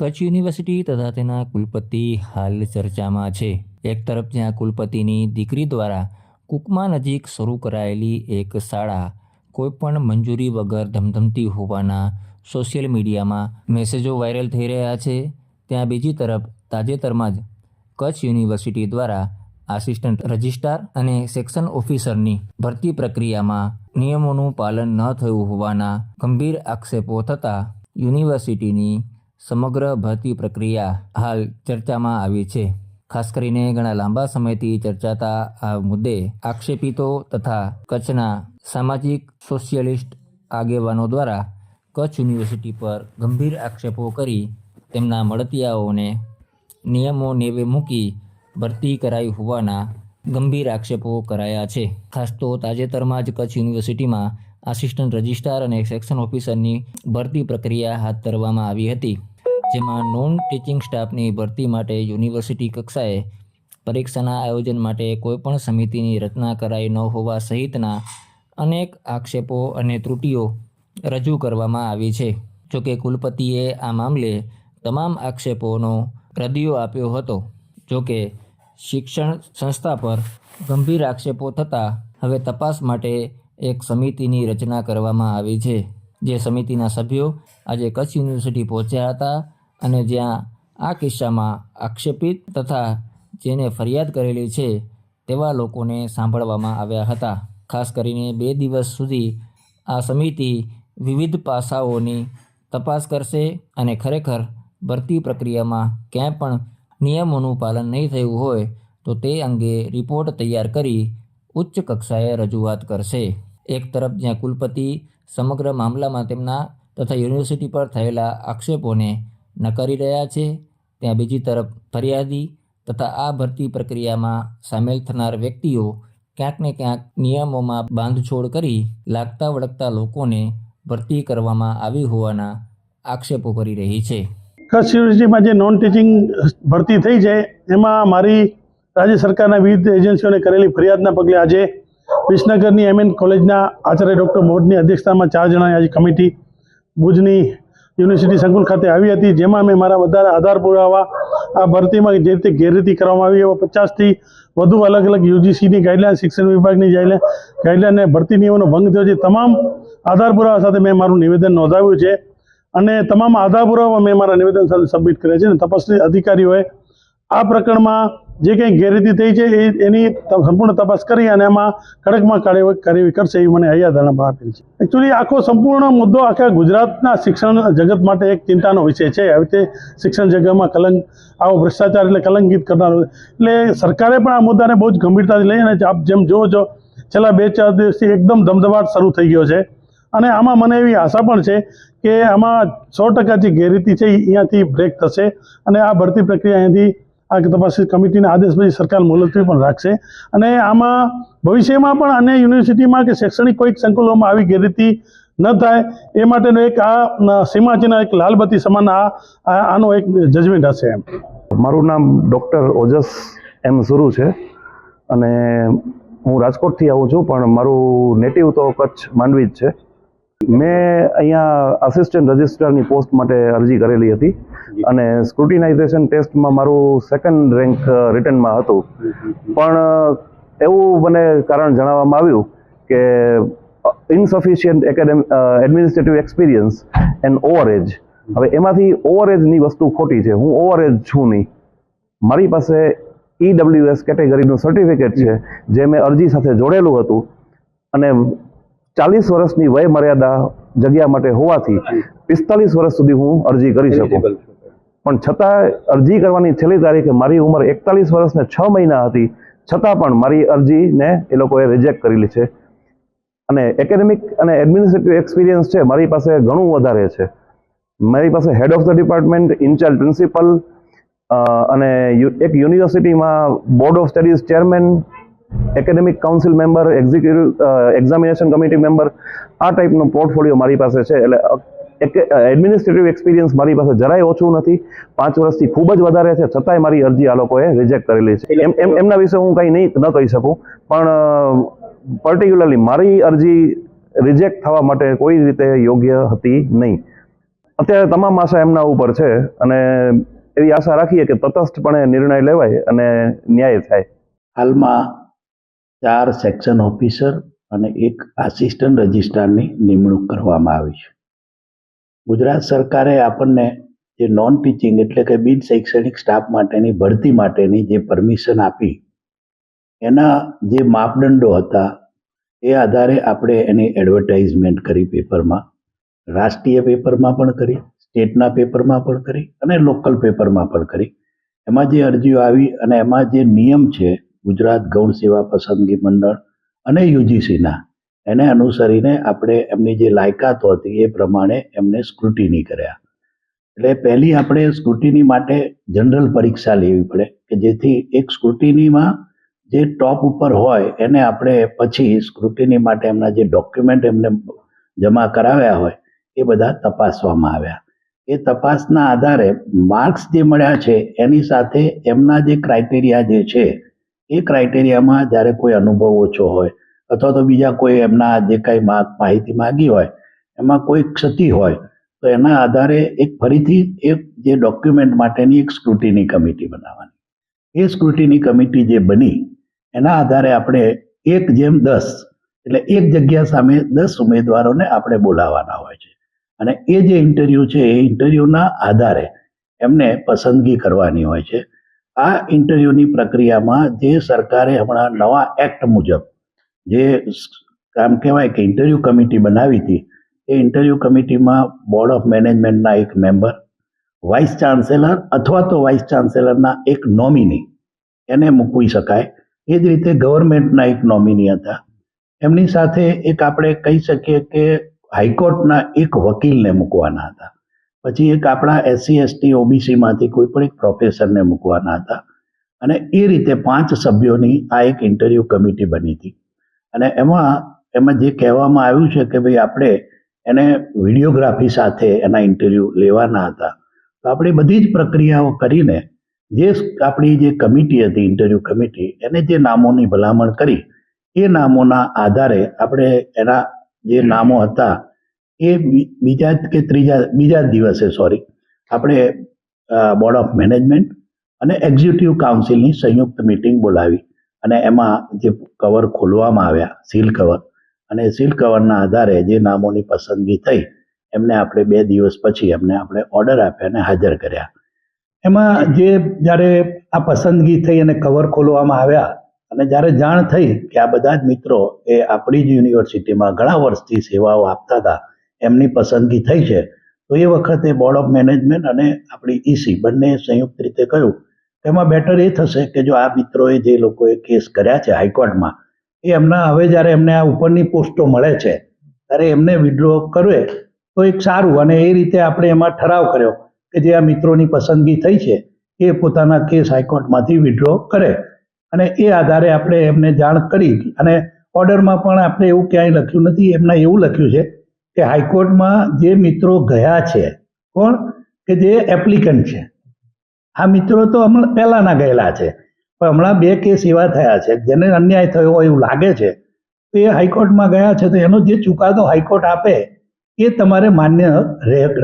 Kutch university તથા તેના કુલપતિ હાલ ચર્ચામાં છે. એક તરફ જ્યાં કુલપતિની દીકરી દ્વારા કુકમા નજીક શરૂ કરાયેલી એક શાળા કોઈપણ મંજૂરી વગર ધમધમતી હોવાના સોશિયલ મીડિયામાં મેસેજો વાયરલ થઈ રહ્યા છે. ત્યાં બીજી તરફ તાજેતરમાં જ કચ્છ યુનિવર્સિટી દ્વારા આસિસ્ટન્ટ રજિસ્ટ્રાર અને સેક્શન ઓફિસરની ભરતી પ્રક્રિયામાં નિયમોનું પાલન ન થયું હોવાના ગંભીર આક્ષેપો થતાં યુનિવર્સિટીની સમગ્ર ભરતી પ્રક્રિયા હાલ ચર્ચામાં આવી છે. ખાસ કરીને ઘણા લાંબા સમયથી ચર્ચાતા આ મુદ્દે આક્ષેપિતો તથા કચ્છના સામાજિક સોશિયલિસ્ટ આગેવાનો દ્વારા કચ્છ યુનિવર્સિટી પર ગંભીર આક્ષેપો કરી તેમના મળતિયાઓને નિયમો નેવે મૂકી ભરતી કરાઈ હોવાના ગંભીર આક્ષેપો કરાયા છે. ખાસ તો તાજેતરમાં જ કચ્છ યુનિવર્સિટીમાં આસિસ્ટન્ટ રજિસ્ટ્રાર અને સેક્શન ઓફિસરની ભરતી પ્રક્રિયા હાથ ધરવામાં આવી હતી. જેમાં નોન ટીચિંગ સ્ટાફની ભરતી માટે યુનિવર્સિટી કક્ષાએ પરીક્ષાના આયોજન માટે કોઈપણ સમિતિની રચના કરાઈ ન હોવા સહિતના અનેક આક્ષેપો અને ત્રુટીઓ રજૂ કરવામાં આવી છે. જોકે કુલપતિએ આ મામલે તમામ આક્ષેપોનો રદિયો આપ્યો હતો. જોકે શિક્ષણ સંસ્થા પર ગંભીર આક્ષેપો થતાં હવે તપાસ માટે એક સમિતિની રચના કરવામાં આવી છે. જે સમિતિના સભ્યો આજે કચ્છ યુનિવર્સિટી પહોંચ્યા હતા. અને જ્યાં આ કિસ્સામાં આક્ષેપિત તથા જેને ફરિયાદ કરેલી છે તેવા લોકોને સાંભળવામાં આવ્યા હતા. ખાસ કરીને બે દિવસ સુધી આ સમિતિ વિવિધ પાસાઓની તપાસ કરશે અને ખરેખર ભરતી પ્રક્રિયામાં ક્યાંય પણ નિયમોનું પાલન નહીં થયું હોય તો તે અંગે રિપોર્ટ તૈયાર કરી ઉચ્ચ કક્ષાએ રજૂઆત કરશે. એક તરફ જ્યાં કુલપતિ સમગ્ર મામલામાં તેમના તથા યુનિવર્સિટી પર થયેલા આક્ષેપોને નકારી રહ્યા છે, ત્યાં બીજી તરફ ફરિયાદી તથા આ ભરતી પ્રક્રિયામાં સામેલ થનાર વ્યક્તિઓ ક્યાંક ને ક્યાંક નિયમોમાં બાંધછોડ કરી લાગતા વળગતા લોકોને ભરતી કરવામાં આવી હોવાના આક્ષેપો કરી રહી છે. કચ્છ યુનિવર્સિટીમાં જે નોન ટીચિંગ ભરતી થઈ છે, એમાં મારી રાજ્ય સરકારના વિવિધ એજન્સીઓને કરેલી ફરિયાદના પગલે આજે વિસનગરની એમએન કોલેજના આચાર્ય ડૉક્ટર મોહનની અધ્યક્ષતામાં ચાર જણાની આજે કમિટી ભુજની યુનિવર્સિટી સંકુલ ખાતે આવી હતી, જેમાં મેં મારા વધારે આધાર પુરાવા, આ ભરતીમાં જે રીતે ગેરરીતિ કરવામાં આવી, એવા પચાસથી વધુ અલગ અલગ યુજીસીની ગાઈડલાઇન શિક્ષણ વિભાગની ગાઈડલાઇન ગાઈડલાઇનને ભરતી નિયમોનો ભંગ થયો છે. તમામ આધાર પુરાવા સાથે મેં મારું નિવેદન નોંધાવ્યું છે અને તમામ આધાર પુરાવા મેં મારા નિવેદન સાથે સબમિટ કર્યા છે અને તપાસની અધિકારીઓએ આ પ્રકરણમાં જે કંઈ ગેરરીતિ થઈ છે એ એની સંપૂર્ણ તપાસ કરી અને એમાં કડકમાં કાર્યવાહી કરશે એવી મને હૈયાધારણા આપેલ છે. એકચ્યુઅલી આખો સંપૂર્ણ મુદ્દો આખા ગુજરાતના શિક્ષણ જગત માટે એક ચિંતાનો વિષય છે. આવી રીતે શિક્ષણ જગતમાં કલંક, આવો ભ્રષ્ટાચાર એટલે કલંકિત કરનારો. એટલે સરકારે પણ આ મુદ્દાને બહુ જ ગંભીરતાથી લઈ અને આપ જેમ જુઓ છો, છેલ્લા બે ચાર દિવસથી એકદમ ધમધમાટ શરૂ થઈ ગયો છે. અને આમાં મને એવી આશા પણ છે કે આમાં સો ટકા જે ગેરરીતિ છે અહીંયાથી બ્રેક થશે અને આ ભરતી પ્રક્રિયા અહીંયાથી આ તપાસ કમિટીના આદેશ પછી સરકાર મુલતવી પણ રાખશે. અને આમાં ભવિષ્યમાં પણ અન્ય યુનિવર્સિટીમાં કે શૈક્ષણિક કોઈક સંકુલોમાં આવી ગેરરીતિ ન થાય, એ માટેનો એક આ સીમાચીના એક લાલબત્તી સમાન આ આનો એક જજમેન્ટ હશે એમ. મારું નામ ડૉક્ટર ઓજસ એમ સુરુ છે. અને હું રાજકોટથી આવું છું, પણ મારું નેટિવ તો કચ્છ માંડવી જ છે. મેં અહીંયા આસિસ્ટન્ટ રજિસ્ટ્રારની પોસ્ટ માટે અરજી કરેલી હતી અને સ્ક્રુટિનાઇઝેશન ટેસ્ટમાં મારું સેકન્ડ રેન્ક રિટર્નમાં હતું. પણ એવું મને કારણ જણાવવામાં આવ્યું કે insufficient academic administrative experience and overage હવે એમાંથી ઓવરએજની વસ્તુ ખોટી છે. હું ઓવરએજ છું નહીં. મારી પાસે ઈડબ્લ્યુએસ કેટેગરીનું સર્ટિફિકેટ છે જે મેં અરજી સાથે જોડેલું હતું. અને ચાલીસ વર્ષની વય મર્યાદા જગ્યા માટે હોવાથી પિસ્તાલીસ વર્ષ સુધી હું અરજી કરી શકું. પણ છતાં અરજી કરવાની છેલ્લી તારીખે મારી ઉંમર એકતાલીસ વર્ષ ને છ મહિના હતી. છતાં પણ મારી અરજીને એ લોકોએ રિજેક્ટ કરેલી છે. અને એકેડેમિક અને એડમિનિસ્ટ્રેટિવ એક્સપિરિયન્સ છે મારી પાસે ઘણું વધારે છે. મારી પાસે head of the department incharge principal અને એક યુનિવર્સિટીમાં board of studies chairman academic council member executive examination committee member આ ટાઈપનો પોર્ટફોલિયો મારી પાસે છે. એટલે એડમિનિસ્ટ્રેટિવ એક્સપિરિયન્સ મારી પાસે જરાય ઓછું નથી. પાંચ વર્ષથી ખૂબ જ વધારે છે. છતાંય મારી અરજી આ લોકોએ રિજેક્ટ કરેલી છે. એમ એમ, એમના વિશે હું કંઈ નહીં, ન કહી શકું. પણ પર્ટિક્યુલરલી મારી અરજી રિજેક્ટ થવા માટે કોઈ રીતે યોગ્ય હતી નહીં. અત્યારે તમામ આશા એમના ઉપર છે અને એવી આશા રાખીએ કે તટસ્થપણે નિર્ણય લેવાય અને ન્યાય થાય. હાલમાં ચાર સેક્શન ઓફિસર અને એક આસિસ્ટન્ટ રજિસ્ટ્રારની નિમણૂક કરવામાં આવી છે. ગુજરાત સરકારે આપણને જે નોન ટીચિંગ એટલે કે બિન શૈક્ષણિક સ્ટાફ માટેની, ભરતી માટેની જે પરમિશન આપી, એના જે માપદંડો હતા, એ આધારે આપણે એની એડવર્ટાઇઝમેન્ટ કરી પેપરમાં રાષ્ટ્રીય પેપરમાં પણ કરી સ્ટેટના પેપરમાં પણ કરી અને લોકલ પેપરમાં પણ કરી. એમાં જે અરજીઓ આવી અને એમાં જે નિયમ છે ગુજરાત ગૌણ સેવા પસંદગી મંડળ અને યુજીસીના. એને અનુસરીને આપણે એમની જે લાયકાતો હતી એ પ્રમાણે એમને સ્ક્રુટિની કર્યા. એટલે પહેલી આપણે સ્ક્રુટિની માટે જનરલ પરીક્ષા લેવી પડે કે જેથી એક સ્ક્રુટિનીમાં જે ટોપ ઉપર હોય એને આપણે પછી સ્ક્રુટિની માટે એમના જે ડોક્યુમેન્ટ એમને જમા કરાવ્યા હોય એ બધા તપાસવામાં આવ્યા. એ તપાસના આધારે માર્ક્સ જે મળ્યા છે એની સાથે એમના જે ક્રાઇટેરિયા જે છે એ ક્રાઇટેરિયામાં જ્યારે કોઈ અનુભવ ઓછો હોય અથવા તો બીજા કોઈ એમના જે કાંઈ માહિતી માગી હોય, એમાં કોઈ ક્ષતિ હોય, તો એના આધારે એક ફરીથી એક જે ડોક્યુમેન્ટ માટેની એક સ્ક્રુટીની કમિટી બનાવવાની. એ સ્ક્રુટીની કમિટી જે બની, એના આધારે આપણે એક જેમ દસ, એટલે એક જગ્યા સામે દસ ઉમેદવારોને આપણે બોલાવવાના હોય છે. અને એ જે ઇન્ટરવ્યૂ છે, એ ઇન્ટરવ્યૂના આધારે એમને પસંદગી કરવાની હોય છે. આ ઇન્ટરવ્યૂની પ્રક્રિયામાં જે સરકારે હમણાં નવા એક્ટ મુજબ જે આમ કહેવાય કે ઇન્ટરવ્યૂ કમિટી બનાવી હતી, એ ઇન્ટરવ્યૂ કમિટીમાં બોર્ડ ઓફ મેનેજમેન્ટના એક મેમ્બર વાઇસ ચાન્સેલર અથવા તો વાઇસ ચાન્સેલરના એક નોમિની એને મૂકવી શકાય. એ જ રીતે ગવર્મેન્ટના એક નોમિની હતા. એમની સાથે એક આપણે કહી શકીએ કે હાઈકોર્ટના એક વકીલને મૂકવાના હતા. પછી એક આપણા એસસી એસટી ઓબીસીમાંથી કોઈ પણ એક પ્રોફેસરને મૂકવાના હતા. અને એ રીતે પાંચ સભ્યોની આ એક ઇન્ટરવ્યૂ કમિટી બની હતી. અને એમાં એમાં જે કહેવામાં આવ્યું છે કે ભાઈ આપણે એને વિડીયોગ્રાફી સાથે એના ઇન્ટરવ્યૂ લેવાના હતા. તો આપણે બધી જ પ્રક્રિયાઓ કરીને જે આપણી જે કમિટી હતી ઇન્ટરવ્યૂ કમિટી એને જે નામોની ભલામણ કરી, એ નામોના આધારે આપણે એના જે નામો હતા એ બીજા કે ત્રીજા, બીજા દિવસે સોરી આપણે બોર્ડ ઓફ મેનેજમેન્ટ અને એક્ઝિક્યુટિવ કાઉન્સિલની સંયુક્ત મિટિંગ બોલાવી. અને એમાં જે કવર ખોલવામાં આવ્યા સીલ કવર અને સીલ કવરના આધારે જે નામોની પસંદગી થઈ, એમને આપણે બે દિવસ પછી એમને આપણે ઓર્ડર આપ્યા અને હાજર કર્યા. એમાં જે જ્યારે આ પસંદગી થઈ અને કવર ખોલવામાં આવ્યા, અને જ્યારે જાણ થઈ કે આ બધા જ મિત્રો એ આપણી જ યુનિવર્સિટીમાં ઘણા વર્ષથી સેવાઓ આપતા હતા એમની પસંદગી થઈ છે, તો એ વખતે બોર્ડ ઓફ મેનેજમેન્ટ અને આપણી ઈસી બંને સંયુક્ત રીતે કહ્યું એમાં બેટર એ થશે કે જો આ મિત્રોએ જે લોકોએ કેસ કર્યા છે હાઈકોર્ટમાં, એ એમના હવે જ્યારે એમને આ ઉપરની પોસ્ટો મળે છે, ત્યારે એમને વિડ્રો કરવે તો એક સારું. અને એ રીતે આપણે એમાં ઠરાવ કર્યો કે જે આ મિત્રોની પસંદગી થઈ છે, એ પોતાના કેસ હાઈકોર્ટમાંથી વિડ્રો કરે. અને એ આધારે આપણે એમને જાણ કરી અને ઓર્ડરમાં પણ આપણે એવું ક્યાંય લખ્યું નથી, એમને એવું લખ્યું છે કે હાઈકોર્ટમાં જે મિત્રો ગયા છે, કોણ? કે જે એપ્લિકન્ટ છે. આ મિત્રો તો હમણાં પહેલાના ગયેલા છે. પણ હમણાં બે કેસ એવા થયા છે, જેને અન્યાય થયો હોય એવું લાગે છે, તો એ હાઈકોર્ટમાં ગયા છે, તો એનો જે ચુકાદો હાઈકોર્ટ આપે, એ તમારે માન્ય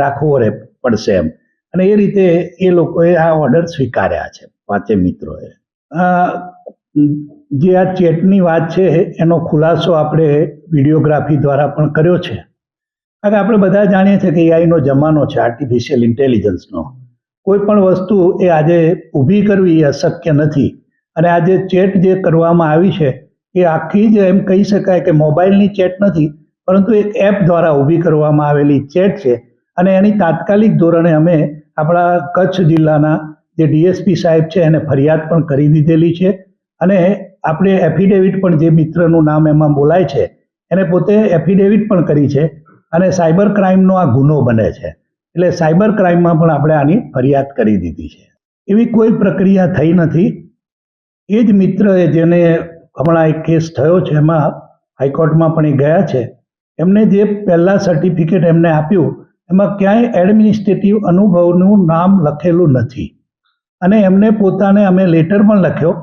રાખવો રહે, પડશે એમ. અને એ રીતે એ લોકોએ આ ઓર્ડર સ્વીકાર્યા છે, પાંચે મિત્રોએ. જે આ ચેટની વાત છે, એનો ખુલાસો આપણે વિડીયોગ્રાફી દ્વારા પણ કર્યો છે. કારણ કે આપણે બધા જાણીએ છીએ કે એઆઈનો જમાનો છે આર્ટિફિશિયલ ઇન્ટેલિજન્સનો કોઈ પણ વસ્તુ એ આજે ઊભી કરવી એ અશક્ય નથી. અને આજે ચેટ જે કરવામાં આવી છે, એ આખી જ એમ કહી શકાય કે મોબાઈલની ચેટ નથી, પરંતુ એક એપ દ્વારા ઊભી કરવામાં આવેલી ચેટ છે. અને એની તાત્કાલિક ધોરણે અમે આપણા કચ્છ જિલ્લાના જે ડીએસપી સાહેબ છે, એને ફરિયાદ પણ કરી દીધેલી છે. અને આપણે એફિડેવિટ પણ જે મિત્રનું નામ એમાં બોલાય છે, એને પોતે એફિડેવિટ પણ કરી છે. અને સાયબર ક્રાઇમનો આ ગુનો બને છે. એટલે સાયબર ક્રાઇમમાં પણ આપણે આની ફરિયાદ કરી દીધી છે. એવી કોઈ પ્રક્રિયા થઈ નથી. એ જ મિત્રએ જેને હમણાં એક કેસ થયો છે, એમાં હાઈકોર્ટમાં પણ એ ગયા છે. એમને જે પહેલાં સર્ટિફિકેટ એમને આપ્યું, એમાં ક્યાંય એડમિનિસ્ટ્રેટિવ અનુભવનું નામ લખેલું નથી. અને એમને પોતાને અમે લેટર પણ લખ્યો.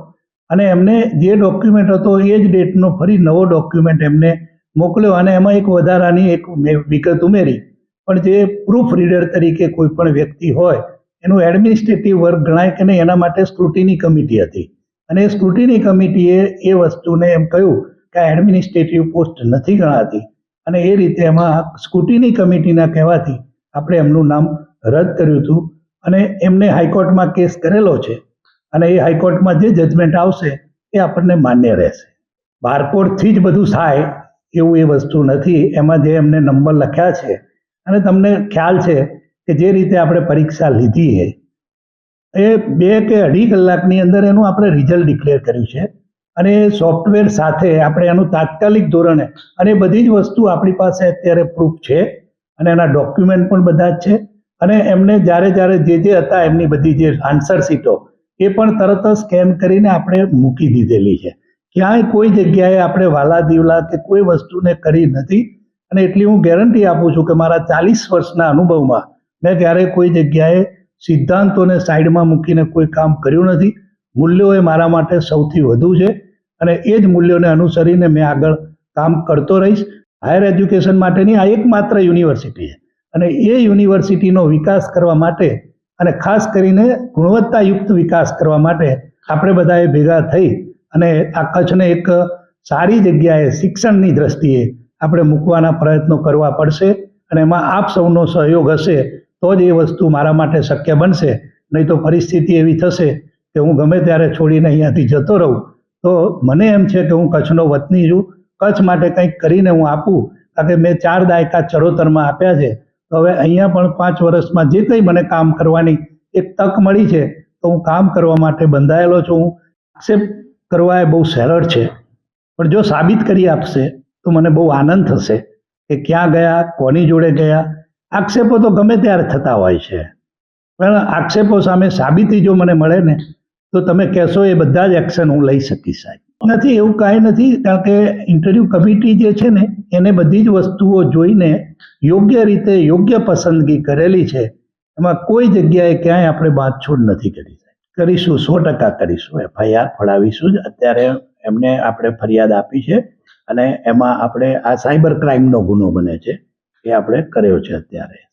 અને એમને જે ડોક્યુમેન્ટ હતો એ જ ડેટનો ફરી નવો ડોક્યુમેન્ટ એમને મોકલ્યો અને એમાં એક વધારાની એક વિગત ઉમેરી. પણ જે પ્રૂફ રીડર તરીકે કોઈ પણ વ્યક્તિ હોય, એનું એડમિનિસ્ટ્રેટિવ વર્ક ગણાય કે નહીં, એના માટે સ્ક્રુટીની કમિટી હતી. અને એ સ્ક્રુટીની કમિટીએ એ વસ્તુને એમ કહ્યું કે આ એડમિનિસ્ટ્રેટિવ પોસ્ટ નથી ગણાતી. અને એ રીતે એમાં સ્ક્રુટીની કમિટીના કહેવાથી આપણે એમનું નામ રદ કર્યું હતું. અને એમને હાઈકોર્ટમાં કેસ કરેલો છે. અને એ હાઈકોર્ટમાં જે જજમેન્ટ આવશે, એ આપણને માન્ય રહેશે. બારકોડથી જ બધું થાય એવું એ વસ્તુ નથી. એમાં જે એમને નંબર લખ્યા છે અને તમને ખ્યાલ છે કે જે રીતે આપણે પરીક્ષા લીધી છે, એ બે કે અઢી કલાકની અંદર એનું આપણે રિઝલ્ટ ડિક્લેર કર્યું છે અને એ સોફ્ટવેર સાથે આપણે એનું તાત્કાલિક ધોરણે અને બધી જ વસ્તુ આપણી પાસે અત્યારે પ્રૂફ છે અને એના ડોક્યુમેન્ટ પણ બધા જ છે અને એમને જ્યારે જ્યારે જે જે હતા એમની બધી જે આન્સર શીટો એ પણ તરત જ સ્કેન કરીને આપણે મૂકી દીધેલી છે. ક્યાંય કોઈ જગ્યાએ આપણે વાલા દીવલા કે કોઈ વસ્તુને કરી નથી. અને એટલી હું ગેરંટી આપું છું કે મારા ચાલીસ વર્ષના અનુભવમાં મેં ક્યારેય કોઈ જગ્યાએ સિદ્ધાંતોને સાઈડમાં મૂકીને કોઈ કામ કર્યું નથી. મૂલ્યો એ મારા માટે સૌથી વધુ છે અને એ જ મૂલ્યોને અનુસરીને મેં આગળ કામ કરતો રહીશ. હાયર એજ્યુકેશન માટેની આ એકમાત્ર યુનિવર્સિટી છે. અને એ યુનિવર્સિટીનો વિકાસ કરવા માટે અને ખાસ કરીને ગુણવત્તાયુક્ત વિકાસ કરવા માટે આપણે બધાએ ભેગા થઈ અને આ કચ્છને એક સારી જગ્યાએ શિક્ષણની દ્રષ્ટિએ આપણે મૂકવાના પ્રયત્નો કરવા પડશે અને એમાં આપ સૌનો સહયોગ હશે, તો જ એ વસ્તુ મારા માટે શક્ય બનશે. નહીં તો પરિસ્થિતિ એવી થશે કે હું ગમે ત્યારે છોડીને અહીંયાથી જતો રહું. તો મને એમ છે કે હું કચ્છનો વતની છું, કચ્છ માટે કંઈક કરીને હું આપું, કારણ કે મેં ચાર દાયકા ચરોતરમાં આપ્યા છે. તો હવે અહીંયા પણ પાંચ વર્ષમાં જે કંઈ મને કામ કરવાની એક તક મળી છે, તો હું કામ કરવા માટે બંધાયેલો છું. હું એક્સેપ્ટ કરવા એ બહુ સરળ છે. પણ જો સાબિત કરી આપશે, તો મને બહુ આનંદ થશે કે ક્યાં ગયા, કોની જોડે ગયા. આક્ષેપો તો ગમે ત્યારે થતા હોય છે. પણ આક્ષેપો સામે સાબિતી જો મને મળે ને, તો તમે કહેશો એ બધા જ એક્શન હું લઈ શકીશ સાહેબ. નથી, એવું કાંઈ નથી, કારણ કે ઇન્ટરવ્યૂ કમિટી જે છે ને, એને બધી જ વસ્તુઓ જોઈને યોગ્ય રીતે યોગ્ય પસંદગી કરેલી છે. એમાં કોઈ જગ્યાએ ક્યાંય આપણે બાંધછોડ નથી કરી કરીશું, સો ટકા કરીશું. એફઆઈઆર ફળાવીશું જ. અત્યારે એમને આપણે ફરિયાદ આપી છે અને એમાં આપણે આ સાયબર ક્રાઇમનો ગુનો બને છે એ આપણે કર્યો છે અત્યારે.